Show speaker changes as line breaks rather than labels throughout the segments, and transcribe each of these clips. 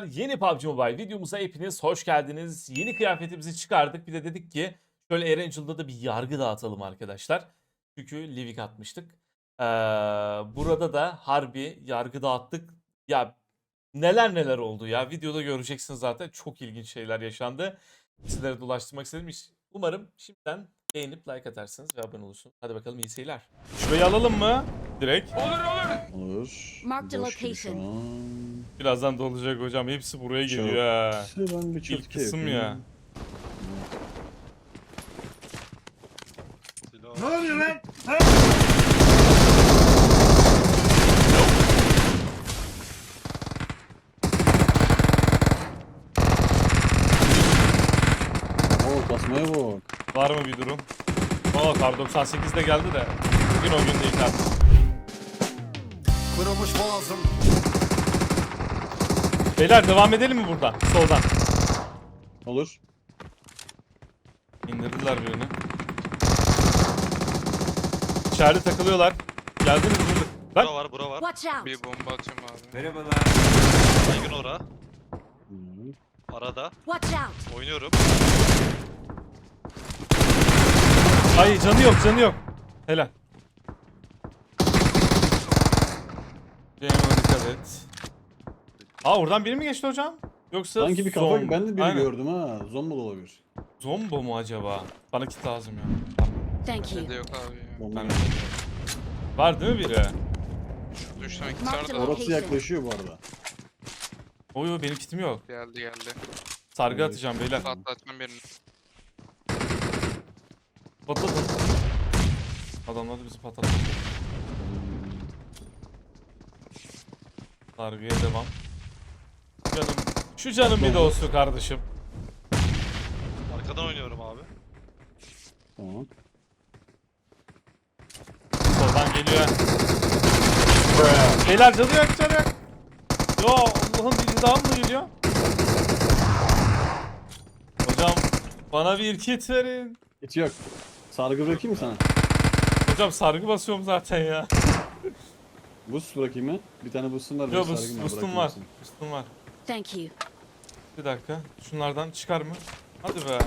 Arkadaşlar. Yeni PUBG Mobile videomuza hepiniz hoş geldiniz. Yeni kıyafetimizi çıkardık. Bir de dedik ki şöyle Erangel'da da bir yargı dağıtalım arkadaşlar. Çünkü Livik atmıştık. Ee, burada da harbi yargı dağıttık. Ya neler neler oldu ya. Videoda göreceksiniz zaten. Çok ilginç şeyler yaşandı. Sizlere de ulaştırmak istedim. Umarım şimdiden beğenip like atarsınız ve abone olursunuz. Hadi bakalım iyi seyirler. Şurayı alalım mı? Direkt.
Olur.
Mark the
Boş gibi şu
location.
an.
Birazdan dolacak hocam. Hepsi buraya
Çok
geliyor ha.
kısa ben bir çırpı
kısım
yapayım.
ya.
Ne oluyor lan?
Oo basmaya bak.
Var mı bir durum? Aa kar 98 de geldi de. Bugün o gün değil artık.
Kırılmış boğazım.
Beyler devam edelim mi buradan? Soldan.
Olur.
İndirdiler birini. İçeride takılıyorlar. Geldiniz burada.
Bura
Lan
var, bura var.
Watch out!
Bir bomba atayım abi.
Merhabalar.
Baygın ora.
Hı.
Arada.
Watch out!
Oynuyorum.
Ay canı yok canı yok. Helal. Cem'e dikkat et. Aa oradan biri mi geçti hocam? Yoksa
Sanki bir kafa
zom-
ben de biri
Aynen.
gördüm ha. Zombo da olabilir.
Zombo mu acaba? Bana kit lazım ya. Tamam.
Thank you.
Bende yok abi ya.
Bomba.
Ben- Var değil mi biri?
Düştüm iki
Mark
tane
the
de
location.
Orası yaklaşıyor bu arada.
Oyo benim kitim yok.
geldi geldi.
Sargı
Evet.
atacağım beyler.
Patlatacağım birini.
Patlatın. Adamlar da bizi patlattı. Sargıya devam. Canım, şu canım bir de olsun kardeşim.
Arkadan oynuyorum abi.
Tamam.
Soldan geliyor. Beyler canı yok canı yok. Yo Allah'ım bir daha mı geliyor? Hocam bana bir kit verin.
Hiç yok. Sargı bırakayım mı sana?
Hocam sargı basıyorum zaten ya.
Boost bırakayım mı? Bir tane boost'um var. bir
Yo
de
bus,
sargım
boostum var.
mısın?
Boostum var.
Thank you.
Bir dakika. Şunlardan çıkar mı? Hadi be.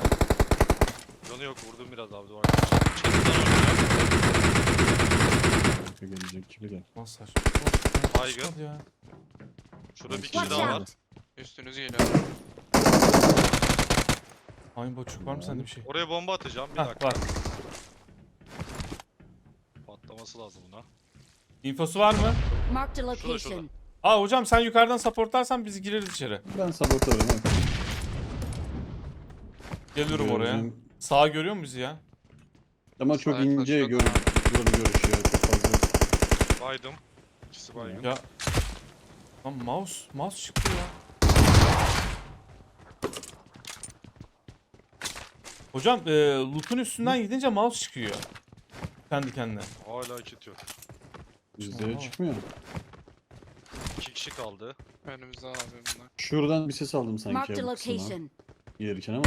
Canı yok, vurdum biraz abi. Duvar.
Arka gelecek gibi de.
Nasıl saçma?
Baygın.
Ya.
Şurada bir kişi daha var.
Üstünüz geliyor.
Aynı boçuk var mı sende bir şey?
Oraya bomba atacağım. Bir
Hah,
dakika.
var.
Patlaması lazım buna.
İnfosu var mı?
Mark the
şurada.
location.
Aa hocam sen yukarıdan supportlarsan biz gireriz içeri.
Ben sabotörüm. evet.
Geliyorum oraya.
Göreceğim.
Sağa görüyor musun bizi ya?
Ama çok
Sağa
ince
yaklaşıyor
gör buranın görüşü ya. Çok fazla.
Baydım. İkisi baygın.
Ya. Lan mouse, mouse çıktı ya. Hocam e, loot'un üstünden gidince mouse çıkıyor. Kendi kendine.
Hala kit yok.
Bizde çıkmıyor.
İki kişi kaldı.
Önümüzde abi bunlar.
Şuradan bir ses aldım sanki.
Mark the
ya bu kısımdan.
location.
Gelirken ama.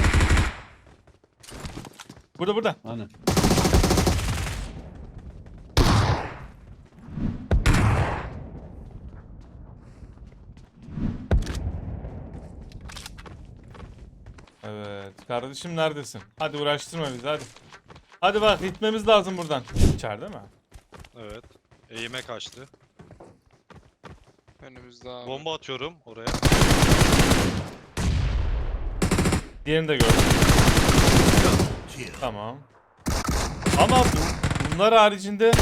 Burada burada.
Hani.
Evet. Kardeşim neredesin? Hadi uğraştırma bizi hadi. Hadi bak gitmemiz lazım buradan. İçeride mi?
Evet. Eğime kaçtı.
Önümüzde abi.
Bomba atıyorum oraya.
Diğerini de gördüm. Tamam. Ama bu- bunlar haricinde...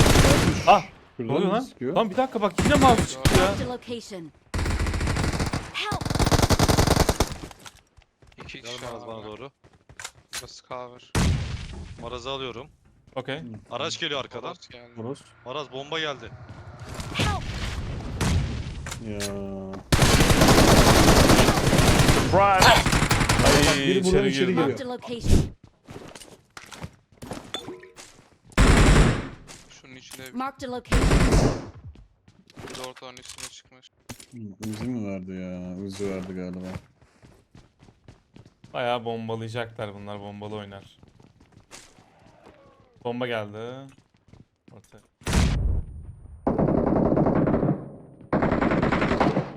Ah! Ne
Şuradan
oluyor
mı
lan?
sıkıyor?
Lan bir dakika bak yine mouse çıktı ya.
Location. Help!
İki kişi
Maraz bana
abi.
doğru.
Burası cover.
Maraz'ı alıyorum.
Okey.
Araç geliyor arkadan.
Maraz geldi.
Burası.
Maraz bomba geldi.
Ya.
Ay
biri buradan
içeri
içeri
girdi.
geliyor.
Mark the location.
Şunun içinde
Mark the location.
bir ortağın üstüne çıkmış.
Uzi mi verdi ya? Uzi verdi galiba.
Bayağı bombalayacaklar bunlar bombalı oynar. Bomba geldi. Ortaya.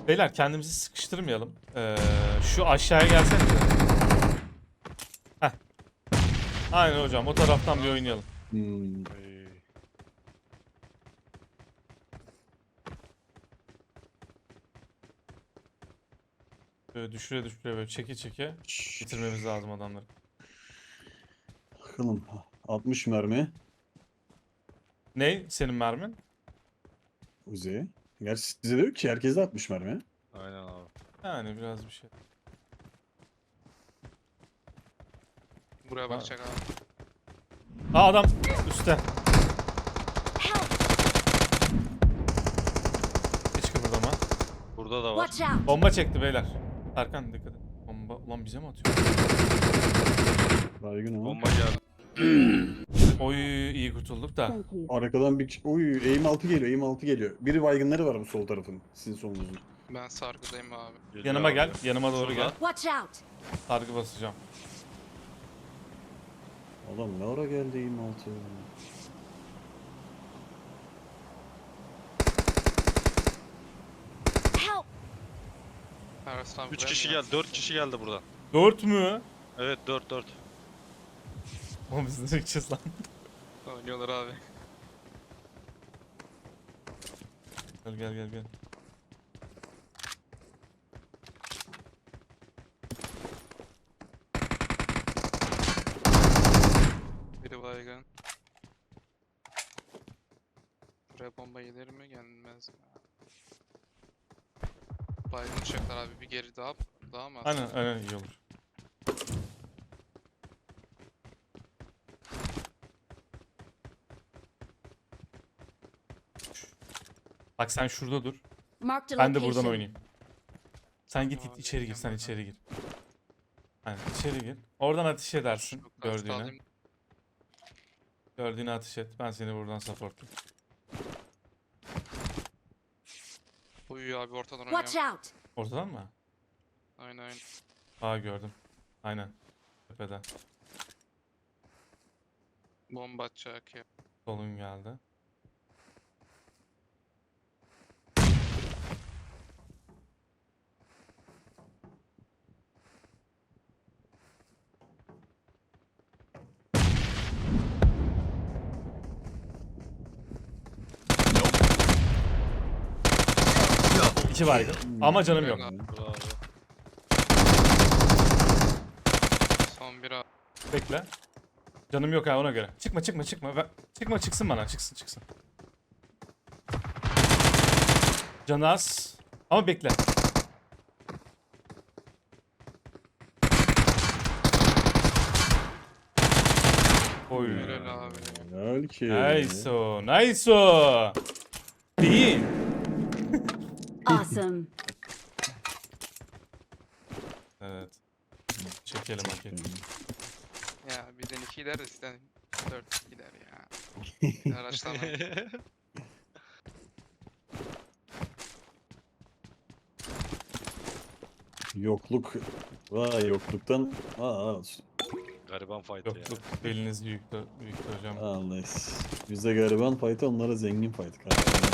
Beyler kendimizi sıkıştırmayalım. Ee, şu aşağıya gelsene. Heh. Aynen hocam o taraftan bir oynayalım.
Hmm.
Ey.
Böyle düşüre düşüre böyle çeke çeke bitirmemiz lazım adamları.
Bakalım. 60 mermi.
Ne senin mermin?
Uzi. Gerçi size de yok ki. Herkeste 60 mermi.
Aynen abi.
Yani biraz bir şey.
Buraya bakacak abi.
Aa adam üstte. Hiç kıpırdama.
Burada da var.
Watch out!
Bomba çekti beyler. Erkan dikkat et. Bomba ulan bize mi atıyor?
Baygın ama.
Bomba geldi.
Oy iyi kurtulduk da.
Arkadan bir... Oy eğim altı geliyor. Eğim altı geliyor. Biri baygınları var bu sol tarafın. Sizin solunuzun.
Ben sargıdayım abi.
Geliyor
Yanıma
abi.
gel. Yanıma doğru gel.
Watch out!
Sargı basacağım.
Adam ne ara geldi eğim altı?
Help!
Eraslan
3 kişi geldi. 4 kişi geldi burada.
Dört mü?
Evet 4 4.
Oğlum biz nereye gideceğiz lan?
Oynuyorlar abi.
Gel gel gel gel.
Biri baygın. Buraya bomba gelir mi gelmez mi? Baygın uçacaklar abi bir geri daha daha mı?
Aynen aynen iyi olur. Bak sen şurada dur. Ben de buradan oynayayım. Sen git
Aa,
git içeri gir sen içeri gir. Aynen içeri gir. Oradan ateş edersin gördüğüne. Gördüğüne ateş et. Ben seni buradan supportlayayım.
Uyuyor abi ortadan
Watch out!
Ortadan mı?
Aynen aynen.
Aa gördüm. Aynen. Tepeden.
Bomba atacak ya.
Solun geldi. İki baygın. Ama canım yok.
Bravo.
Son bir abi.
Bekle. Canım yok ha ona göre. Çıkma çıkma çıkma. Ver- Çıkma çıksın bana. Çıksın çıksın. Canı az. Ama bekle. Oy.
Helal abi.
Helal ki.
Nice o. Nice o. Değil.
Awesome.
Evet. Çekelim hak ettik.
Ya birden iki gider de sizden dört gider ya. Araçlama.
Yokluk. Vay yokluktan. Aa, aa.
Gariban fight
Yok
ya.
yok. Beliniz büyüktü, büyüktü hocam.
Aa, nice. Bize gariban fight'ı onlara zengin fight. kanka.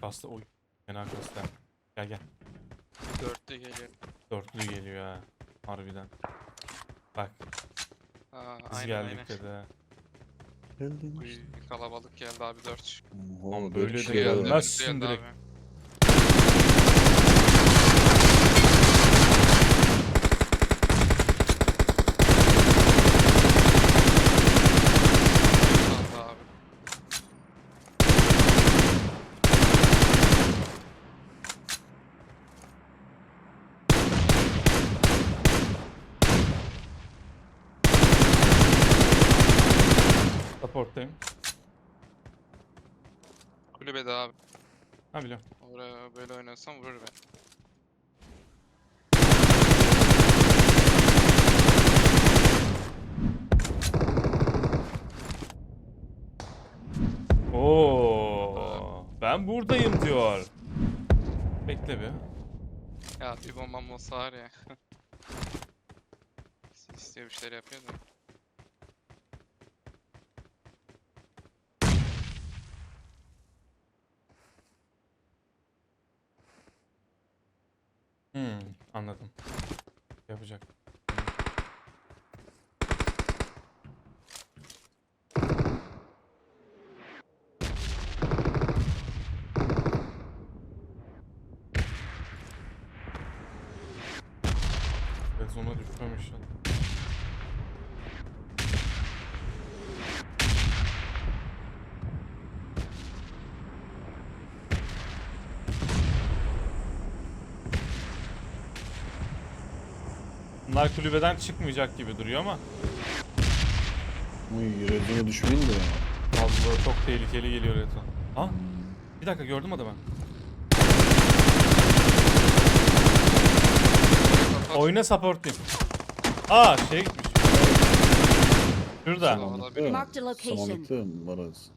Kastı. Oy. Fena kastı. Gel gel.
Dörtlü geliyor.
Dörtlü geliyor ha. Harbiden. Bak
Aa,
biz
aynen
geldik
aynen.
dedi.
Geldin.
Uy, kalabalık geldi abi dört.
Oho,
Ama böyle de geldi direkt?
abi. Sağda abi.
Supporttayım.
Kulübede abi.
Ha biliyorum.
Oraya böyle oynasam vurur beni.
Oo, ben buradayım diyor. Bekle bir.
Ya bir bombam olsa var ya. İstiyor bir şeyler yapıyor da.
yapacak. Evet zona düşmem inşallah. Bunlar kulübeden çıkmayacak gibi duruyor ama
Uy rezona düşmeyin de ya.
Allah çok tehlikeli geliyor zone. Ha? Bir dakika gördüm adamı. Oyuna supportlayayım. Aa şey gitmiş. Şurada.
Marked a location.
Samanlıkta var az.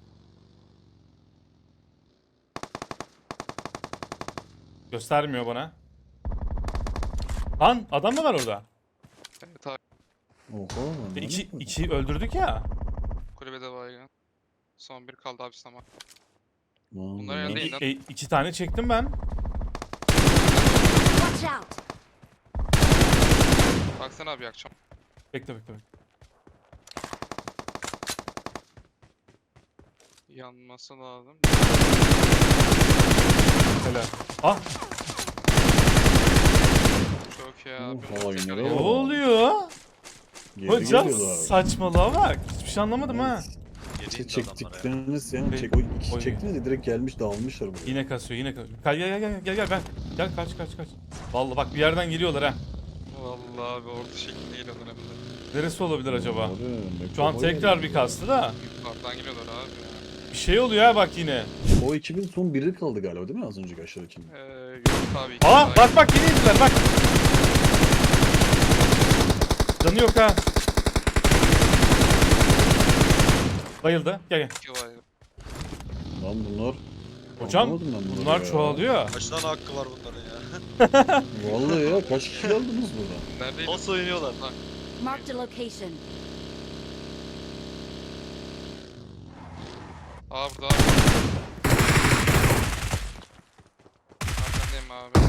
Göstermiyor bana. Lan adam mı var orada?
Evet abi
Oha. Ne
iki, iki öldürdük ya.
kulübede baygın. Son bir kaldı abi.
Lan,
Bunlar
lan.
herhalde
İ-
inan-
e, iki tane çektim ben.
Watch out!
Baksana abi yakacağım.
Bekle bekle bekle.
Yanması lazım.
Helal. Ah
Çok iyi abi.
hava
Tekrar
yine
ne oluyor?
Geri
Hocam
geliyorlar.
saçmalığa bak. Hiçbir şey anlamadım ha.
İşte
ya.
çektikleriniz yani çek, o iki
Oy.
çektiniz de direkt gelmiş dağılmışlar buraya.
Yine kasıyor yine kasıyor. Gel gel gel gel gel ben. Gel kaç kaç kaç. Vallahi bak bir yerden geliyorlar ha.
Vallahi abi orta hem de.
Neresi olabilir acaba?
Abi, ne
Şu an tekrar bir kastı da.
Yukarıdan geliyorlar abi ya.
Bir şey oluyor ha bak yine.
O ekibin son biri kaldı galiba değil mi az önceki aşağıdakinin?
Ee, yok abi. iki
Aa bak bak yine indiler bak. Canı yok ha. Bayıldı. Gel gel.
İki.
Lan bunlar...
Hocam
Anlamadım ben bunları
bunlar
ya.
çoğalıyor.
Kaç tane hakkı var bunların ya?
Vallahi ya kaç kişi aldınız burada?
Neredeydi?
Nasıl oynuyorlar?
Marked a location.
Aa burada abi. Arkandayım abi.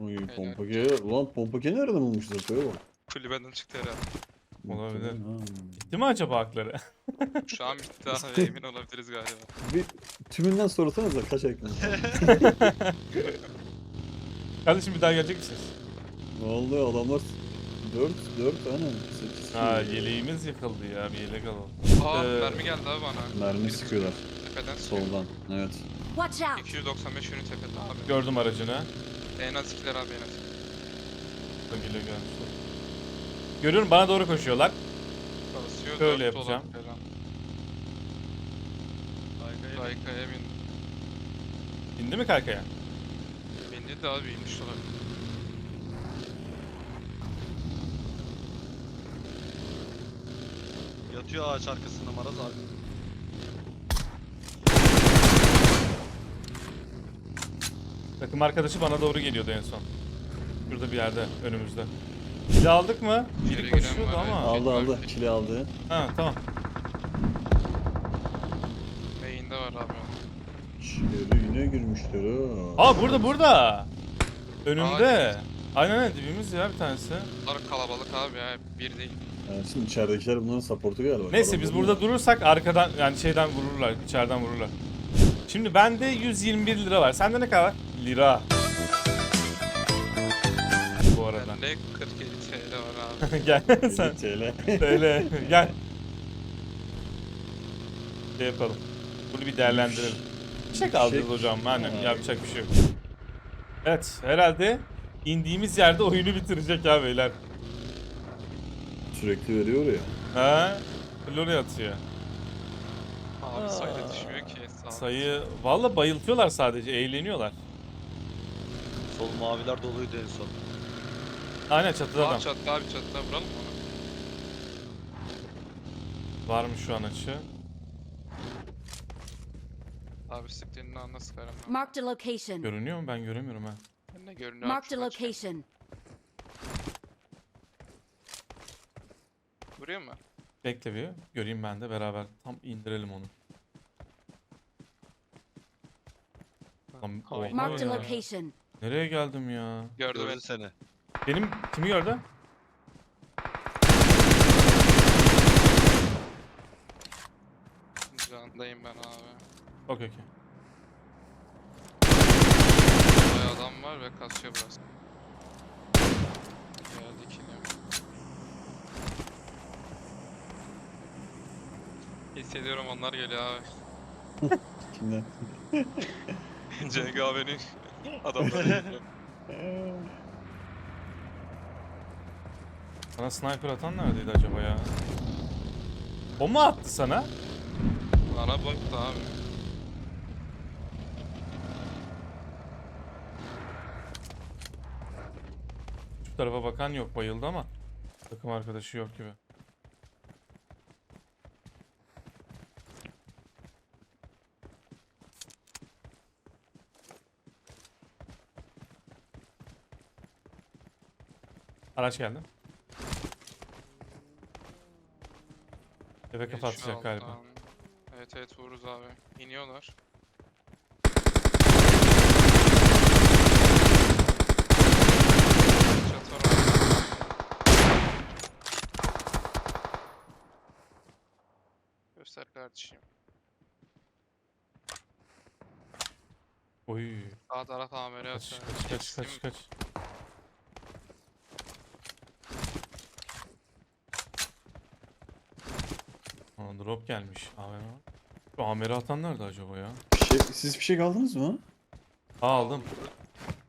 Uy,
Uy pompake... Ulan pompake nereden bulmuşlar söyle bak.
kulübeden çıktı herhalde.
Olabilir. Gitti mi acaba hakları?
Şu an bitti abi emin olabiliriz galiba.
Bir tümünden sorsanıza kaç aklınız?
Kardeşim bir daha gelecek misiniz?
Vallahi adamlar 4 4 tane 8
Ha yeleğimiz yıkıldı ya bir yelek alalım.
Aa
Ee,
mermi geldi abi bana.
Mermi sıkıyorlar
Tepeden sıkıyor.
soldan. Evet.
Watch out!
295 yönü tepede abi.
Gördüm aracını.
En az ikiler abi en az.
Geliyor gelmişler. Görüyorum bana doğru koşuyorlar.
Basıyor.
Şöyle
dört
yapacağım.
falan.
Kaykayı
Rayka'ya bin.
İndi mi kaykaya?
Bindi de abi inmiş dolar.
Yatıyor ağaç arkasında Maraz abi.
Takım arkadaşı bana doğru geliyordu en son. Şurada bir yerde önümüzde. Kili aldık mı?
Giren
koşuyordu ama.
Aldı aldı. Kili aldı.
Ha tamam.
Main'de var abi.
İçeri yine girmişler ha.
Aa burada burada. Önümde. Aynen aynen dibimiz ya bir tanesi.
Bunlar kalabalık abi ya. Bir değil.
Yani şimdi içeridekiler bunların supportu galiba.
Neyse biz burada durursak arkadan yani şeyden vururlar, içeriden vururlar. Şimdi bende 121 lira var. Sende ne kadar var? Lira. Bu arada.
Bende 47 TL var abi.
Gel
Sen.
sen.
TL.
Öyle. Gel. Şey yapalım. Bunu bir değerlendirelim. Bir şey kaldırdı
Şey-
hocam. Aynen
Ha.
yapacak bir şey yok. Evet herhalde indiğimiz yerde oyunu bitirecek ya beyler.
Sürekli veriyor ya.
Ha? Lori atıyor.
Abi sayı düşmüyor ki. Sağ ol.
Sayı valla bayıltıyorlar sadece eğleniyorlar.
Sol maviler doluydu en son.
Aynen çatıda
Aa
adam.
çattı abi çattı vuralım mı onu?
Var mı şu an açı?
Abi sıktığını anla sıkarım ben.
Marked a location.
Görünüyor mu? Ben göremiyorum ha.
Ben ne görünüyor abi
Marked a
çıkıyor.
location.
Vuruyor mu?
Bekle bir. Göreyim ben de beraber. Tam indirelim onu. Tam, oha
Marked a
ya.
location.
Nereye geldim ya?
Gördü
Gördü
beni.
seni.
Benim kimi gördü?
Candayım ben abi.
Okey okey.
Bayağı adam var ve kasıyor burası. Veya dikiliyor. Hissediyorum onlar geliyor abi.
Kimden?
CGAV'nin adamları geliyor.
Sana sniper atan neredeydi acaba ya? O mu attı sana?
Bana baktı abi.
Şu tarafa bakan yok bayıldı ama takım arkadaşı yok gibi. Araç geldi. Eve
Geçiyor
kapatacak galiba.
alttan. Evet evet vururuz abi. İniyorlar. Çatı var. Göster kardeşim.
Oy.
Sağ taraf amiri
Kaç
atıyor.
kaç kaç kaç kaç. Aa, drop gelmiş. AVM. Şu amiri atan nerede acaba ya?
Bir şey, siz bir şey aldınız mı?
Aa aldım.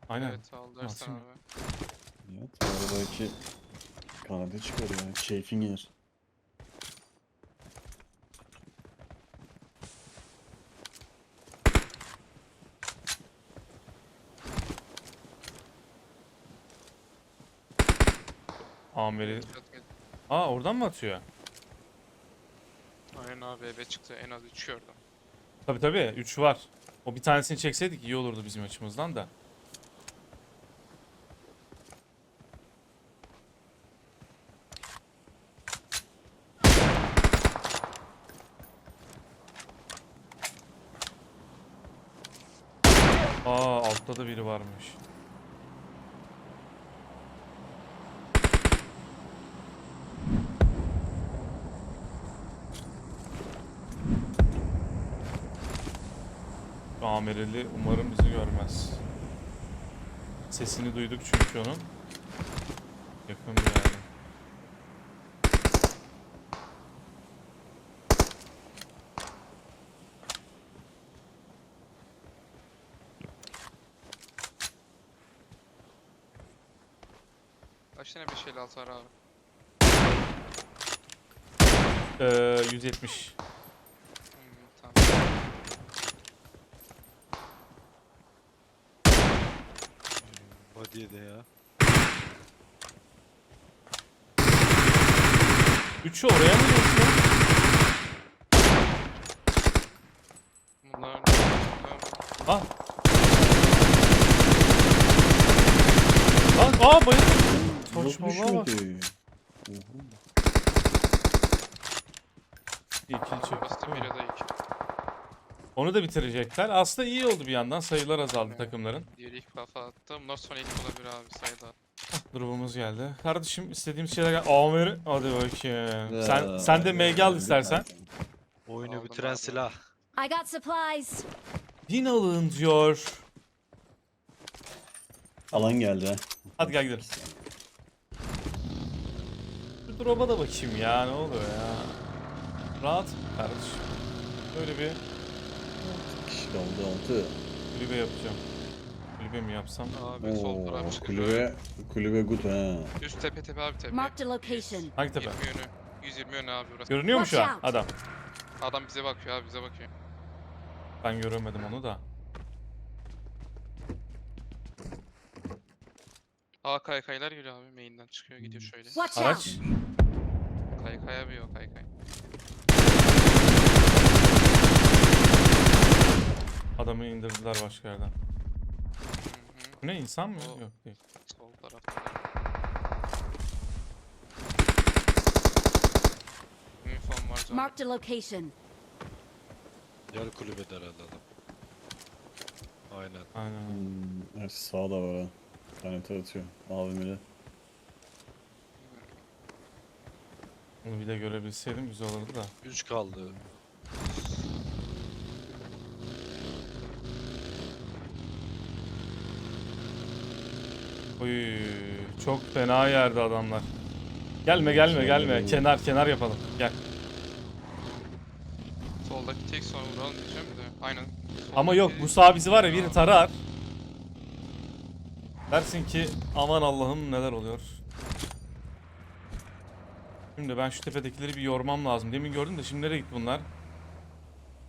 Aynen.
Evet aldı
Nasıl
Ersan
mı?
abi.
Evet. Bu arada belki Kanada çıkar yani. Keyfin yer.
Gel-
Aa oradan mı atıyor?
Aynen abi eve çıktı en az 3 gördüm.
Tabi tabi 3 var. O bir tanesini çekseydik iyi olurdu bizim açımızdan da. Aa altta da biri varmış. Amireli umarım bizi görmez. Sesini duyduk çünkü onun. Yakın bir yerde.
Kaç tane 556 var abi?
Ee, 170.
Hmm, tamam.
Body'de ya.
Üçü oraya mı geçti?
Bunlar
Ah. Lan aa bayıldım. Saçmalığa bak. İyi kill çekti.
Burası da 1 ya da 2.
Onu da bitirecekler. Aslında iyi oldu bir yandan. Sayılar azaldı takımların.
Diğeri ilk kafa attı. Bunlar son ilk olabilir abi sayıda.
Durumumuz geldi. Kardeşim istediğimiz şeyler gel. Amir. Hadi bakayım. Sen,
Ya,
sen de MG al istersen.
Oyunu
Aldım
bitiren
abi.
silah.
I got supplies.
Bin alın diyor.
Alan geldi ha.
Hadi gel gidelim. Şu drop'a da bakayım ya. Ne oluyor ya? Rahat kardeşim. Böyle bir
Kaldı altı.
kulübe yapacağım. Kulübe mi yapsam?
Abi sol taraf
Oo,
çıkıyor.
kulübe, kulübe good ha.
Üst tepe tepe abi tepe.
Marked a location.
Hangi tepe?
20 yönü. 120 yönü abi burası.
Görünüyor mu şu an
Watch out.
adam?
Adam bize bakıyor abi bize bakıyor.
Ben göremedim onu da.
Aa kaykaylar geliyor abi main'den çıkıyor gidiyor şöyle.
Watch
Araç.
out.
Kaykaya bir o kaykay.
Adamı indirdiler başka yerden.
Hı hı.
Bu ne insan mı?
O-
Yok değil.
Sol tarafta. Var canım.
Marked a location.
Yarı kulübede herhalde adam. Aynen.
Aynen.
Hmm, evet, sağda var ha. Tanete atıyor. AVM'de.
Onu bir de görebilseydim güzel olurdu da.
3 kaldı.
Oy. Çok fena yerde adamlar. Gelme gelme gelme. Kenar kenar yapalım. Gel.
Soldaki tek son vuralım diyeceğim de. Aynen.
Ama yok Musa bizi var ya biri tarar. Dersin ki aman Allah'ım neler oluyor. Şimdi ben şu tepedekileri bir yormam lazım. Demin gördüm de şimdi nereye gitti bunlar?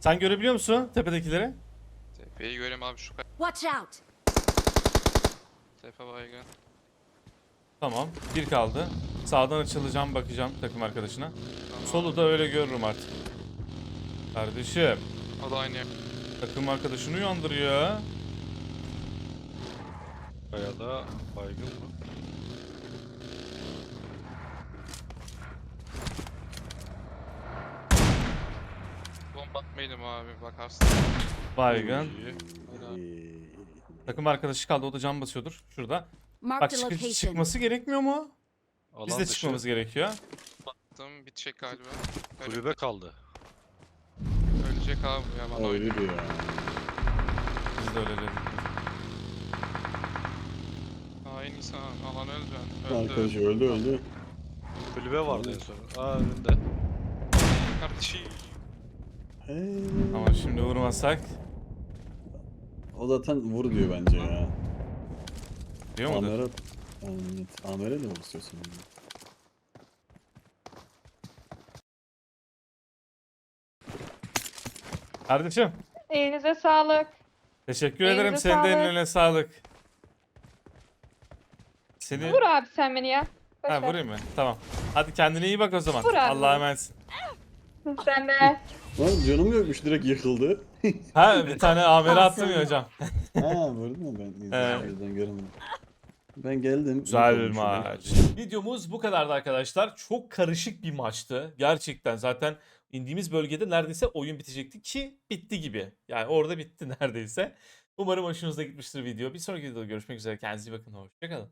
Sen görebiliyor musun tepedekileri?
Tepeyi göreyim abi şu kadar.
Watch out!
Tepe baygın.
Tamam. Bir kaldı. Sağdan açılacağım bakacağım takım arkadaşına.
Tamam.
Solu da öyle görürüm artık. Kardeşim
O da aynı
takım arkadaşını uyandırıyor.
Kayada baygın mı?
Bomba atmaydım abi bakarsın.
Baygın.
İyi.
Ee,
Takım arkadaşı kaldı o da cam basıyordur. Şurada. Bak
Marked a
çık-
location.
çıkması gerekmiyor mu?
Alan
Biz de
dışı.
çıkmamız gerekiyor.
Attım bitecek galiba. Öyle,
Kulübe kaldı.
ölecek abi ya bana
Öyle
oynuyor.
diyor ya.
Biz de öyle dedik.
Hain insan alan öldü. Öldü.
Arkadaş öldü öldü.
Kulübe vardı en son. Aa önünde.
Kardeşim.
Hey.
Ama şimdi vurmasak
O zaten vur diyor bence ya.
diyor mudur?
Amer'e Evet, Amer'e de vur istiyorsun.
Kardeşim
Elinize sağlık.
teşekkür
Elinize
ederim. Senin de
sağlık.
eline sağlık. Seni...
Vur abi sen beni ya. Boş
Ha
ver.
vurayım mı? Tamam. Hadi kendine iyi bak o zaman.
Vur abi.
Allah'a emanetsin.
Sen de.
Lan canım yokmuş direkt yıkıldı.
Ha bir tane amele attım ya hocam.
ha vurdun mu ben?
Evet.
Göremedim. Ben geldim.
Güzel
şuraya.
maç. Videomuz bu kadardı arkadaşlar. Çok karışık bir maçtı. Gerçekten zaten indiğimiz bölgede neredeyse oyun bitecekti ki bitti gibi. Yani orada bitti neredeyse. Umarım hoşunuza gitmiştir video. Bir sonraki videoda görüşmek üzere. Kendinize iyi bakın. Hoşçakalın.